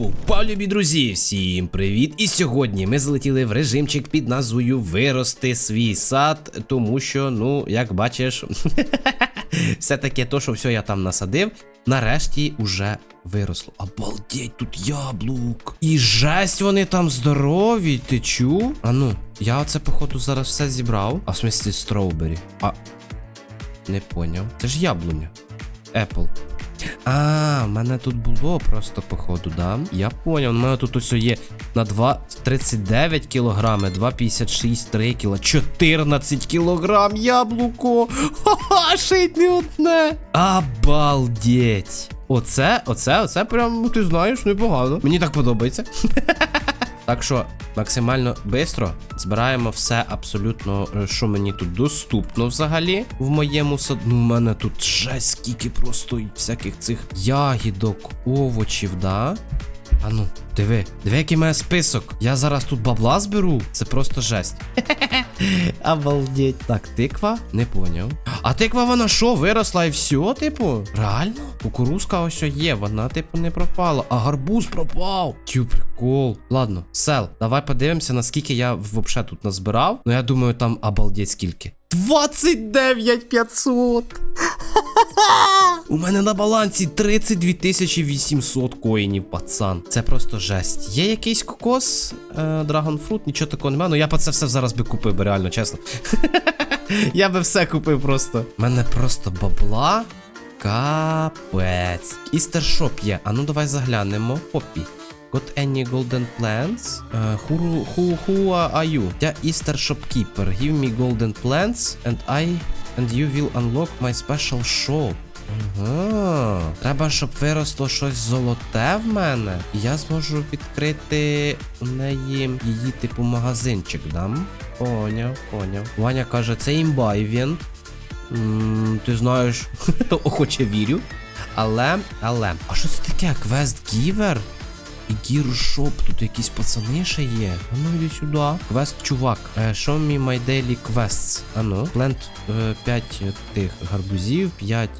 Пупа, любі друзі, всім привіт! І сьогодні ми залетіли в режимчик під назвою Вирости свій сад, тому що, ну, як бачиш, все таке то, що все я там насадив, нарешті уже виросло. Обалдеть, тут яблук. І жесть вони там здорові, ти чув? А ну, я оце, походу, зараз все зібрав. А в смислі строубері. А. Не поняв. Це ж яблуня. Apple. А, в мене тут було просто, походу, да? Я поняв, у мене тут ось є на 2,39 кілограми, 2,56, 3 кіло, 14 кілограм яблуко. Ха-ха, шить не одне. Обалдеть. Оце, оце, оце прям, ну ти знаєш, непогано. Мені так подобається. Так що максимально швидко збираємо все абсолютно, е, що мені тут доступно взагалі в моєму саду. Ну, у мене тут жесть скільки просто всяких цих ягідок, овочів, да? А ну, диви, диви, який мене список. Я зараз тут бабла зберу. Це просто жесть. Обалдеть. Так, тиква? Не поняв. А тиква вона що, виросла і все, типу? Реально? Кукурузка ось є, вона, типу, не пропала. А гарбуз пропав. Тю, прикол. Ладно, сел, давай подивимося, наскільки я взагалі тут назбирав. Ну, я думаю, там обалдеть скільки. 29 500! У мене на балансі 32 800 коїнів, пацан. Це просто жесть. Є якийсь кокос, е, драгонфрут, нічого такого немає. Ну я по це все зараз би купив, би, реально, чесно. Я би все купив просто. У мене просто бабла. Капець. Істер шоп є. А ну давай заглянемо. Поппі. Got any golden plants? Uh, who, who, who are you? Я Easter shopkeeper. Give me golden plants and I and you will unlock my special shop. Ага. Треба, щоб виросло щось золоте в мене. І я зможу відкрити у неї її типу магазинчик, дам? Поняв, поняв. Ваня каже, це імба івент. М, Ти знаєш, охоче вірю. Але, але. А що це таке? Квест гівер? І гіршоп, тут якісь пацани ще є. А ну йди сюди. Квест, чувак. Е, Show me my daily quests. Ну. Плент 5 тих гарбузів, 5.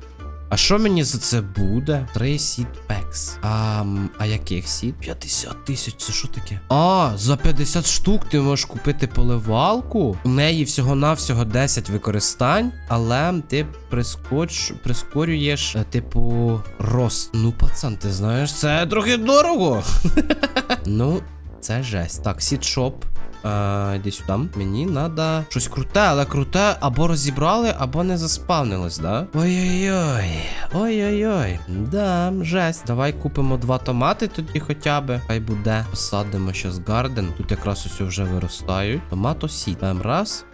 А що мені за це буде? 3 seed packs. А, а яких сід? 50 тисяч, це що таке? А, за 50 штук ти можеш купити поливалку. У неї всього-навсього 10 використань, але ти прискоч, прискорюєш, е, типу, рост. Ну, пацан, ти знаєш, це трохи дорого. ну, це жесть. Так, сідшоп. А, йди сюди. Мені треба щось круте, але круте або розібрали, або не заспавнилось, да? Ой-ой-ой. Ой-ой-ой. Да, жесть. Давай купимо два томати тоді хоча би. Хай буде. Посадимо щас гарден. Тут якраз усе вже виростають. Томато сід. Бем раз.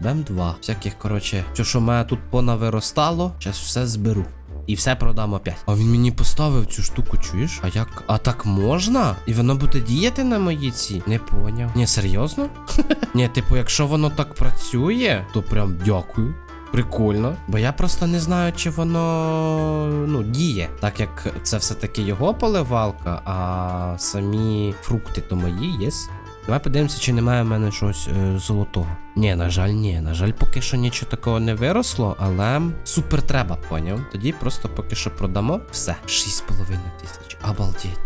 Бем два. Всяких, коротше, що в мене тут понавиростало, зараз все зберу. І все продам опять. А він мені поставив цю штуку, чуєш? А як? А так можна? І воно буде діяти на мої ці? Не поняв. Ні, серйозно? Ні, типу, якщо воно так працює, то прям дякую. Прикольно. Бо я просто не знаю, чи воно ну, діє. Так як це все-таки його поливалка, а самі фрукти то мої, єс. Давай подивимося, чи немає в мене щось е, золотого. Ні, на жаль, ні. На жаль, поки що нічого такого не виросло, але супер треба, поняв. Тоді просто поки що продамо все. 6,5 тисяч. Обалдіть.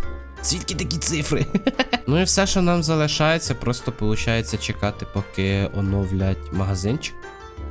Звідки такі цифри? ну і все, що нам залишається, просто виходить чекати, поки оновлять магазинчик.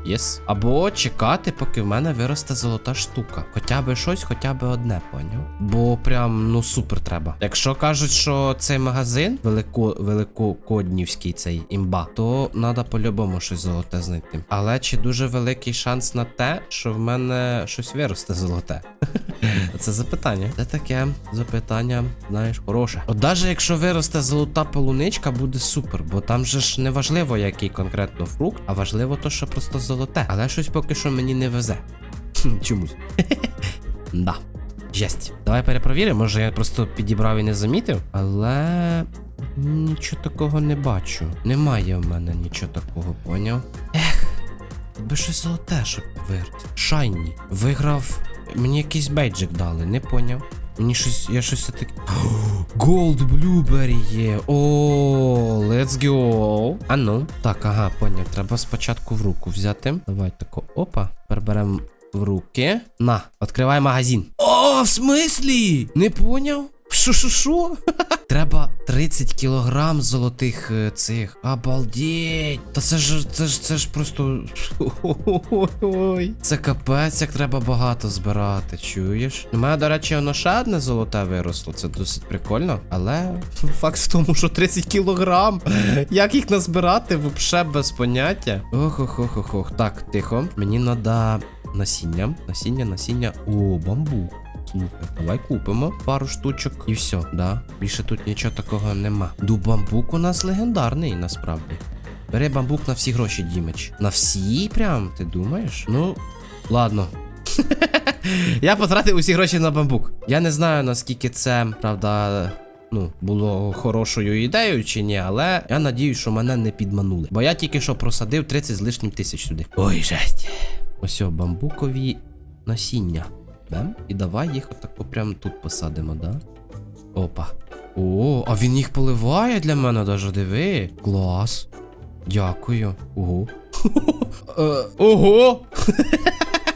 Єс. Або чекати, поки в мене виросте золота штука. Хоча би щось, хоча би одне, поняв? Бо прям ну супер треба. Якщо кажуть, що цей магазин велико, великокоднівський цей імба, то треба по-любому щось золоте знайти. Але чи дуже великий шанс на те, що в мене щось виросте золоте? Це запитання. Це таке запитання, знаєш, хороше. От навіть якщо виросте золота полуничка, буде супер, бо там же ж не важливо, який конкретно фрукт, а важливо то, що просто золоте. Але щось поки що мені не везе. Чомусь. Да. Жесть. Давай перепровіримо, може я просто підібрав і не замітив. Але нічого такого не бачу. Немає в мене нічого такого, поняв? Ех, би щось золоте, щоб вирт. Шайні. Виграв. Мені якийсь бейджик дали, не поняв. Мені щось, я щось таке. Голд Блюбері є. О, let's go. А ну. Так, ага, поняв. Треба спочатку в руку взяти. Давай тако. Опа. Тепер в руки. На, відкривай магазин. О, в смислі? Не поняв? Що, що, що? Треба 30 кілограм золотих е, цих. Обалдеть! Та це ж це ж це ж просто. Ой. Це капець, як треба багато збирати, чуєш? У мене, до речі, воно ще одне золоте виросло. Це досить прикольно. Але факт в тому, що 30 кілограм. Як їх назбирати, взагалі без поняття. Ох, ох, ох, ох, ох. Так, тихо. Мені треба насіння. Насіння, насіння. О, бамбук. Слухай, давай купимо пару штучок і все, да. Більше тут нічого такого нема. Ду бамбук у нас легендарний, насправді. Бери бамбук на всі гроші, Дімич. На всі прям, ти думаєш? Ну, ладно. Я потратив усі гроші на бамбук. Я не знаю, наскільки це, правда. Ну, було хорошою ідеєю чи ні, але я надіюсь, що мене не підманули. Бо я тільки що просадив 30 з лишнім тисяч сюди. Ой, жесть. Ось бамбукові насіння. Да? І давай їх отако прямо тут посадимо, да? Опа. О, а він їх поливає для мене, даже диви. Клас. Дякую. Ого. Е, Ого!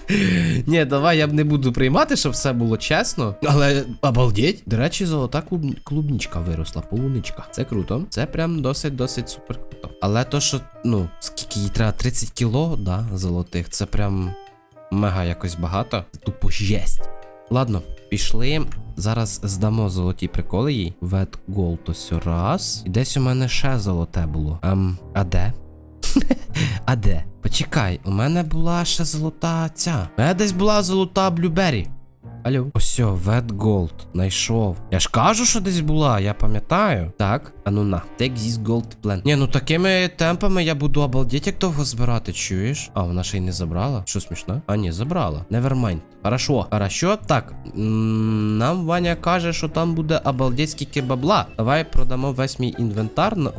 Ні, давай я б не буду приймати, щоб все було чесно. Але обалдеть. До речі, золота клуб... клубнічка виросла, полуничка. Це круто. Це прям досить-досить супер круто. Але то, що, ну, скільки їй треба 30 кіло, да, золотих, це прям мега якось багато. Тупо жесть. Ладно, пішли. Зараз здамо золоті приколи їй. Вет Gold ось раз. І десь у мене ще золоте було. Ем, а де? а де? Почекай, у мене була ще золота ця. У мене десь була золота блюбері. Алло. Ось, Вет Gold. Найшов. Я ж кажу, що десь була, я пам'ятаю. Так, а ну на. Take this gold plant. Ні, ну такими темпами я буду обалдеть, як довго збирати, чуєш? А, вона ще й не забрала. Що смішно? А, ні, забрала. Nevermind. Хорошо. Хорошо. Так. Нам Ваня каже, що там буде обалдеть скільки бабла. Давай продамо весь мій інвентар на.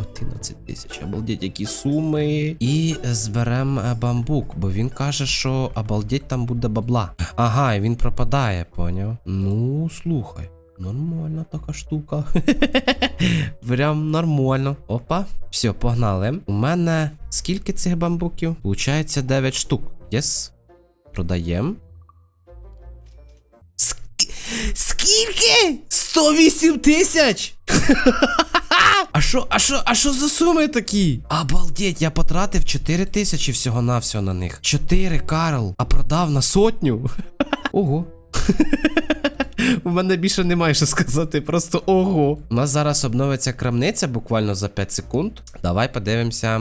11 тисяч. Обалдеть, які суми. І зберем е, бамбук, бо він каже, що обалдеть там буде бабла. Ага, і він пропадає, поняв? Ну, слухай. Нормальна така штука. Прям нормально. Опа. Все, погнали. У мене скільки цих бамбуків? Получається 9 штук. Єс. Продаємо. Скільки? 108 тисяч! А що, а що, а що за суми такі? Обалдеть, я потратив 4 тисячі всього навсього на них. 4, Карл, а продав на сотню. Ого. У мене більше немає що сказати, просто ого. У нас зараз обновиться крамниця буквально за 5 секунд. Давай подивимося,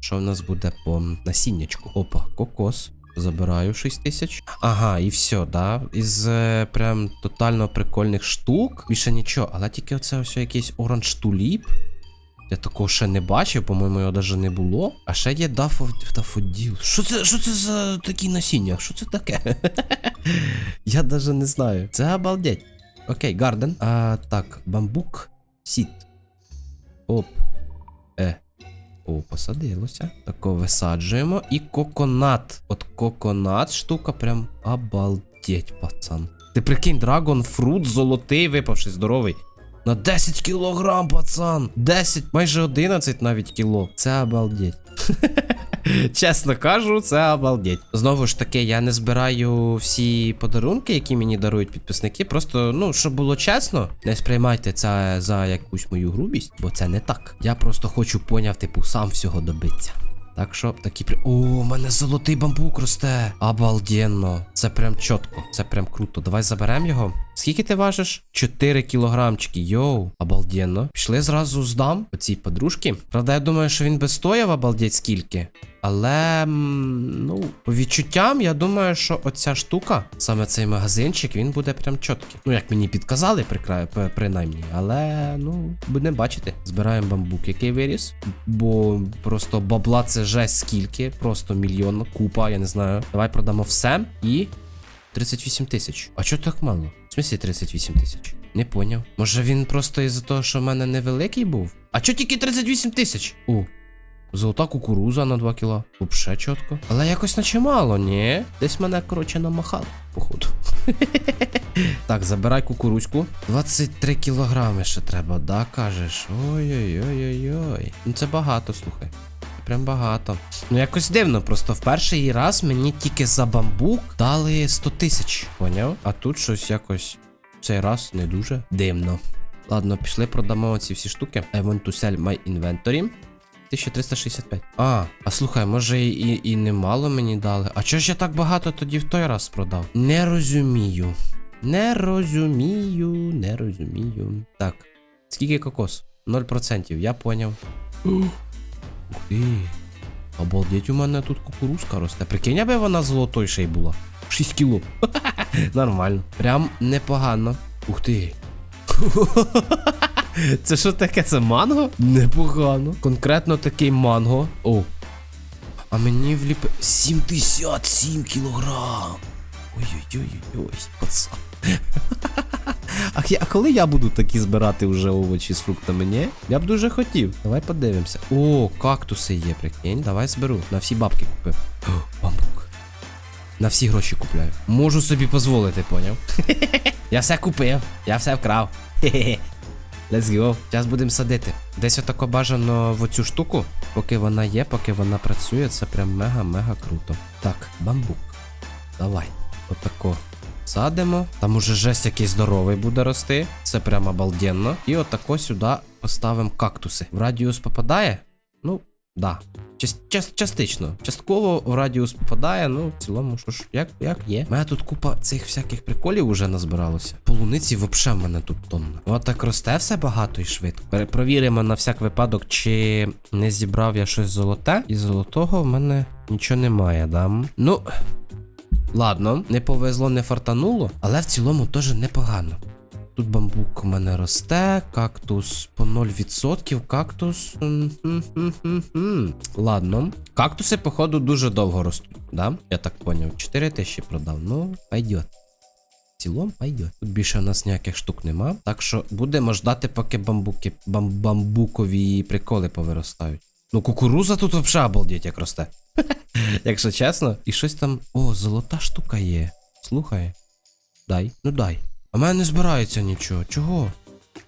що в нас буде по насіннячку. Опа, кокос. Забираю 6 тисяч. Ага, і все, да. Із е, прям тотально прикольних штук. Більше нічого, але тільки оце ось якийсь оранж туліп. Я такого ще не бачив, по-моєму, його навіть не було. А ще є дафо, дафоділ. Що це, що це за такі насіння? Що це таке? Я навіть не знаю. Це обалдеть. Окей, гарден. А, так, бамбук. Сіт. Оп. Е. О, посадилося. Тако висаджуємо. І коконат. От коконат штука прям обалдеть, пацан. Ти прикинь, драгон фрут золотий, випавший, здоровий. На 10 кілограм, пацан. 10, майже 11 навіть кіло. Це обалдеть. Чесно кажу, це обалдеть. Знову ж таки, я не збираю всі подарунки, які мені дарують підписники. Просто, ну, щоб було чесно, не сприймайте це за якусь мою грубість, бо це не так. Я просто хочу поняв, типу, сам всього добитися. Так що такі при. О, у мене золотий бамбук росте. Обалденно. Це прям чітко, це прям круто. Давай заберемо його. Скільки ти важиш? 4 кілограмчики. Йоу, обалденно. Пішли зразу здам оцій подружки. Правда, я думаю, що він би стояв обалдеть скільки. Але, ну, по відчуттям, я думаю, що оця штука, саме цей магазинчик, він буде прям чіткий. Ну, як мені підказали, прикра... принаймні. Але, ну, будемо бачити. Збираємо бамбук, який виріс. Бо просто бабла це жесть скільки. Просто мільйон, купа, я не знаю. Давай продамо все і. 38 тисяч. А чого так мало? В смысле 38 тисяч? Не поняв. Може він просто із-за того, що в мене невеликий був? А чого тільки 38 тисяч? О, Золота кукуруза на 2 кіла. Вообще чітко. Але якось наче мало, ні? Десь мене, коротше, намахали, походу. так, забирай кукурузьку. 23 кілограми ще треба, да, кажеш? Ой-ой-ой-ой-ой. Ну це багато, слухай. Прям багато. Ну якось дивно, просто в перший раз мені тільки за бамбук дали 100 тисяч. Поняв? А тут щось якось цей раз не дуже дивно. Ладно, пішли продамо ці всі штуки. I want to sell my inventory. 1365. А, а слухай, може і, і немало мені дали. А чого ж я так багато тоді в той раз продав? Не розумію. Не розумію, не розумію. Так, скільки кокос? 0%, я поняв. Ти. Обалдеть, у мене тут кукурузка росте. Прикинь, аби вона золотою ще й була. 6 кіло. Нормально. Прям непогано. Ух ти. Це що таке? Це манго? Непогано. Конкретно такий манго. О. А мені вліпи. 77 кілограм. Ой-ой-ой-ой, пацан. А, а коли я буду такі збирати вже овочі з фруктами, ні? Я б дуже хотів. Давай подивимося. О, кактуси є, прикинь. Давай зберу. На всі бабки купив. Бамбук. На всі гроші купляю. Можу собі дозволити, поняв? я все купив, я все вкрав. Let's go. Зараз будемо садити. Десь отако бажано в оцю штуку, поки вона є, поки вона працює, це прям мега-мега круто. Так, бамбук. Давай. Отако. Садимо. Там уже жесть який здоровий буде рости. Це прям обалденно. І отако сюди поставимо кактуси. В радіус попадає? Ну, да. Час, час, частично. Частково в радіус попадає, ну в цілому, що ж, як, як є. У мене тут купа цих всяких приколів уже назбиралося. Полуниці взагалі в мене тут тонна. От так росте все багато і швидко. Перепровіримо на всяк випадок, чи не зібрав я щось золоте. І золотого в мене нічого немає, да? Ну. Ладно, не повезло, не фартануло, але в цілому теж непогано. Тут бамбук у мене росте, кактус по 0%, кактус. Ладно. Кактуси, походу, дуже довго ростуть, да? Я так поняв. 4 тисячі продав. Ну, пойдет. В цілому пойдет. Тут більше у нас ніяких штук нема. Так що будемо ждати, поки бамбуки, бам, бамбукові приколи повиростають. Ну, кукуруза тут взагалі обалдеть, як росте. Якщо чесно. І щось там. О, золота штука є. Слухай. Дай, ну дай. А в мене не збирається нічого. Чого?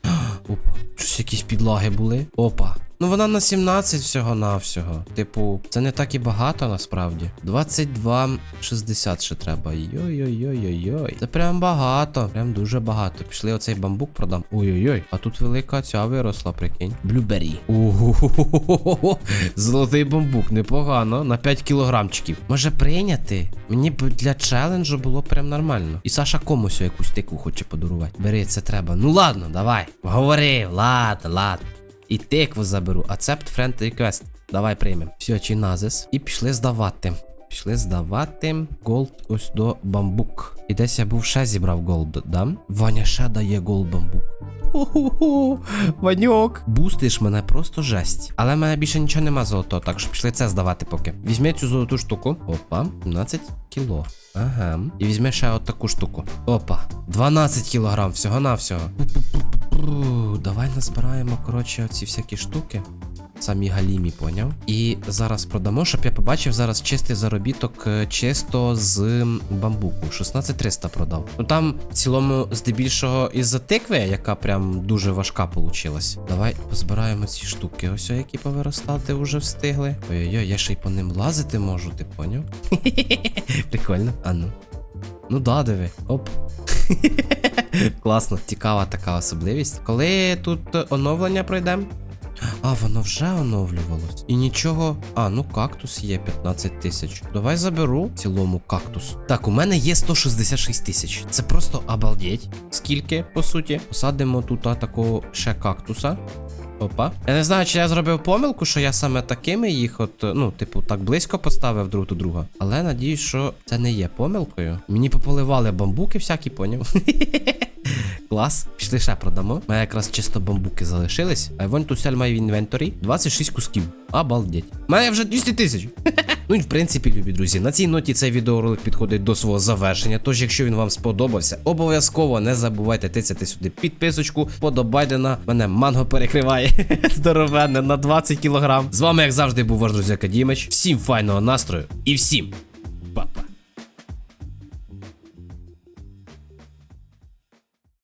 Опа, щось якісь підлаги були. Опа. Ну вона на 17 всього-навсього. Типу, це не так і багато насправді. 22,60 ще треба. Йой-йой-йой-йой. Це прям багато. Прям дуже багато. Пішли оцей бамбук продам. Ой-ой-ой. А тут велика ця виросла, прикинь. Блюбері. Ого. Золотий бамбук, непогано. На 5 кілограмчиків. Може прийняти? Мені б для челенджу було прям нормально. І Саша комусь якусь тикву хоче подарувати. Бери, це треба. Ну ладно, давай. Говори, ладно, ладно. І тикву заберу. Accept friend request. Давай приймем. Все, чиназис. І пішли здавати. Пішли здавати голд ось до бамбук. І десь я був ще зібрав голд, да? Ваня ще дає голд бамбук. Хо-хо-хо, Ваньок. Бустиш мене просто жесть. Але в мене більше нічого нема золотого, так що пішли це здавати поки. Візьми цю золоту штуку. Опа, 17 кіло. Ага. І візьми ще от таку штуку. Опа. 12 кілограм, всього-навсього. Давай назбираємо, коротше, оці всякі штуки. Самі галімі, поняв. І зараз продамо, щоб я побачив зараз чистий заробіток е, чисто з бамбуку. 16300 продав. Ну там в цілому, здебільшого, із-за тикви, яка прям дуже важка получилась. Давай позбираємо ці штуки. Ось які повиростати вже встигли. Ой-ой-ой, я ще й по ним лазити можу, ти поняв? Прикольно. А ну. Ну да, диви. Оп. Класно, цікава така особливість. Коли тут оновлення пройде. А, воно вже оновлювалось. І нічого. А, ну кактус є 15 тисяч. Давай заберу в цілому кактус. Так, у мене є 166 тисяч. Це просто обалдеть. Скільки, по суті? Посадимо тут такого ще кактуса. Опа. Я не знаю, чи я зробив помилку, що я саме такими їх, от, ну, типу, так близько поставив друг до друга. Але надіюсь, що це не є помилкою. Мені пополивали бамбуки всякі, поняв. Клас. Пішли ще продамо. У мене якраз чисто бамбуки залишились. I want to sell my inventory. 26 кусків. Обалдеть. У мене вже 200 тисяч. ну і в принципі, любі друзі, на цій ноті цей відеоролик підходить до свого завершення. Тож, якщо він вам сподобався, обов'язково не забувайте тицяти сюди підписочку. Подобайдена. Мене манго перекриває. Здоровенне на 20 кілограм. З вами, як завжди, був ваш друзяка Дімич. Всім файного настрою і всім